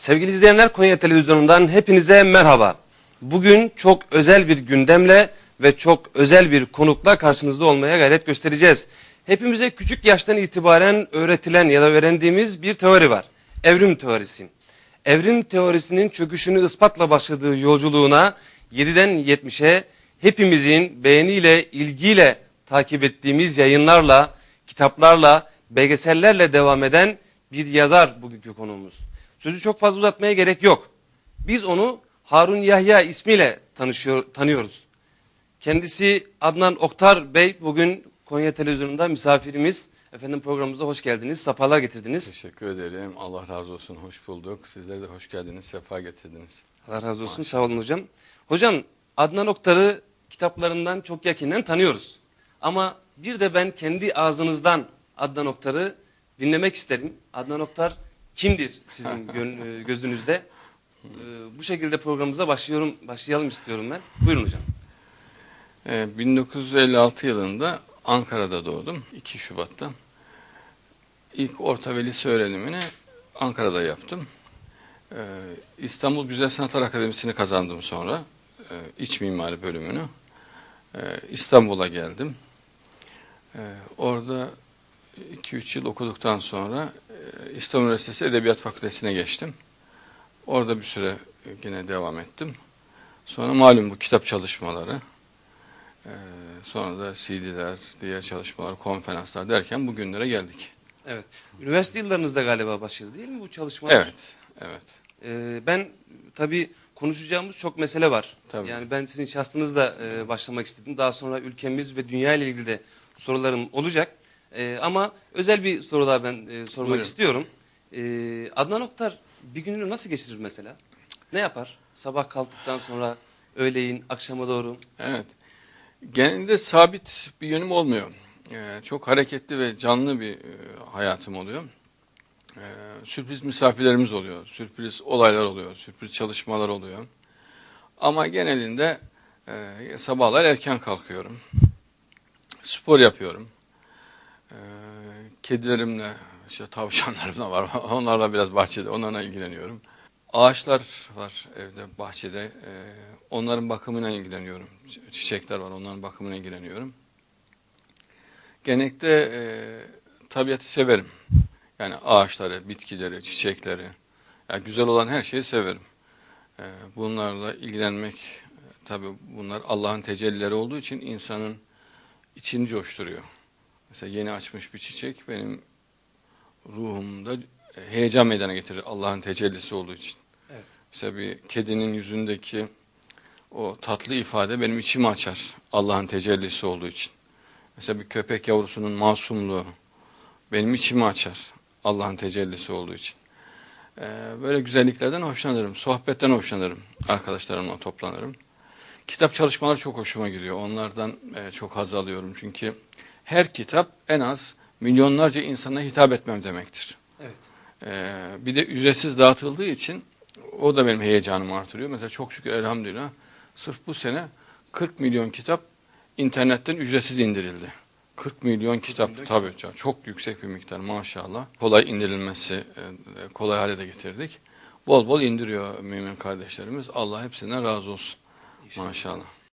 Sevgili izleyenler Konya Televizyonu'ndan hepinize merhaba. Bugün çok özel bir gündemle ve çok özel bir konukla karşınızda olmaya gayret göstereceğiz. Hepimize küçük yaştan itibaren öğretilen ya da öğrendiğimiz bir teori var. Evrim teorisi. Evrim teorisinin çöküşünü ispatla başladığı yolculuğuna 7'den 70'e hepimizin beğeniyle, ilgiyle takip ettiğimiz yayınlarla, kitaplarla, belgesellerle devam eden bir yazar bugünkü konuğumuz. Sözü çok fazla uzatmaya gerek yok. Biz onu Harun Yahya ismiyle tanışıyor, tanıyoruz. Kendisi Adnan Oktar Bey bugün Konya Televizyonu'nda misafirimiz. Efendim programımıza hoş geldiniz, safalar getirdiniz. Teşekkür ederim. Allah razı olsun. Hoş bulduk. Sizler de hoş geldiniz. Sefa getirdiniz. Allah razı olsun, sağ olun hocam. Hocam Adnan Oktar'ı kitaplarından çok yakinen tanıyoruz. Ama bir de ben kendi ağzınızdan Adnan Oktar'ı dinlemek isterim. Adnan Oktar kimdir sizin e, gözünüzde? Ee, bu şekilde programımıza başlıyorum, başlayalım istiyorum ben. Buyurun hocam. Ee, 1956 yılında Ankara'da doğdum. 2 Şubat'ta. İlk orta ve lise öğrenimini Ankara'da yaptım. İstanbul Güzel Sanatlar Akademisi'ni kazandım sonra. İç mimari bölümünü. İstanbul'a geldim. Orada 2-3 yıl okuduktan sonra e, İstanbul Üniversitesi Edebiyat Fakültesi'ne geçtim. Orada bir süre yine devam ettim. Sonra malum bu kitap çalışmaları, sonra da CD'ler, diğer çalışmalar, konferanslar derken bugünlere geldik. Evet. Üniversite yıllarınızda galiba başladı değil mi bu çalışmalar? Evet, evet. Ee, ben tabii konuşacağımız çok mesele var. Tabii. Yani ben sizin şahsınızla e, başlamak istedim. Daha sonra ülkemiz ve dünya ile ilgili de sorularım olacak. E, ama özel bir soru daha ben e, sormak Buyurun. istiyorum. E, Adnan Oktar bir gününü nasıl geçirir mesela? Ne yapar? Sabah kalktıktan sonra öğleyin, akşama doğru. Evet. Genelde sabit bir yönüm olmuyor. Ee, çok hareketli ve canlı bir e, hayatım oluyor. Ee, sürpriz misafirlerimiz oluyor, sürpriz olaylar oluyor, sürpriz çalışmalar oluyor. Ama genelinde e, sabahlar erken kalkıyorum. Spor yapıyorum. Kedilerimle, işte tavşanlarımla var. Onlarla biraz bahçede, onlarla ilgileniyorum. Ağaçlar var evde, bahçede. Ee, onların bakımına ilgileniyorum. Çi- Çiçekler var, onların bakımına ilgileniyorum. Genellikle e, tabiatı severim. Yani ağaçları, bitkileri, çiçekleri. Yani güzel olan her şeyi severim. Ee, bunlarla ilgilenmek, e, tabii bunlar Allah'ın tecellileri olduğu için insanın içini coşturuyor. Mesela yeni açmış bir çiçek benim ruhumda e, heyecan meydana getirir Allah'ın tecellisi olduğu için. Evet. Mesela bir kedinin yüzündeki o tatlı ifade benim içimi açar Allah'ın tecellisi olduğu için. Mesela bir köpek yavrusunun masumluğu benim içimi açar Allah'ın tecellisi olduğu için. Ee, böyle güzelliklerden hoşlanırım, sohbetten hoşlanırım, arkadaşlarımla toplanırım. Kitap çalışmaları çok hoşuma gidiyor. Onlardan e, çok haz alıyorum. Çünkü her kitap en az milyonlarca insana hitap etmem demektir. Evet. Ee, bir de ücretsiz dağıtıldığı için o da benim heyecanımı artırıyor. Mesela çok şükür elhamdülillah sırf bu sene 40 milyon kitap internetten ücretsiz indirildi. 40 milyon kitap tabii canım, çok yüksek bir miktar maşallah. Kolay indirilmesi, e, kolay hale de getirdik. Bol bol indiriyor mümin kardeşlerimiz. Allah hepsinden razı olsun. İnşallah. Maşallah.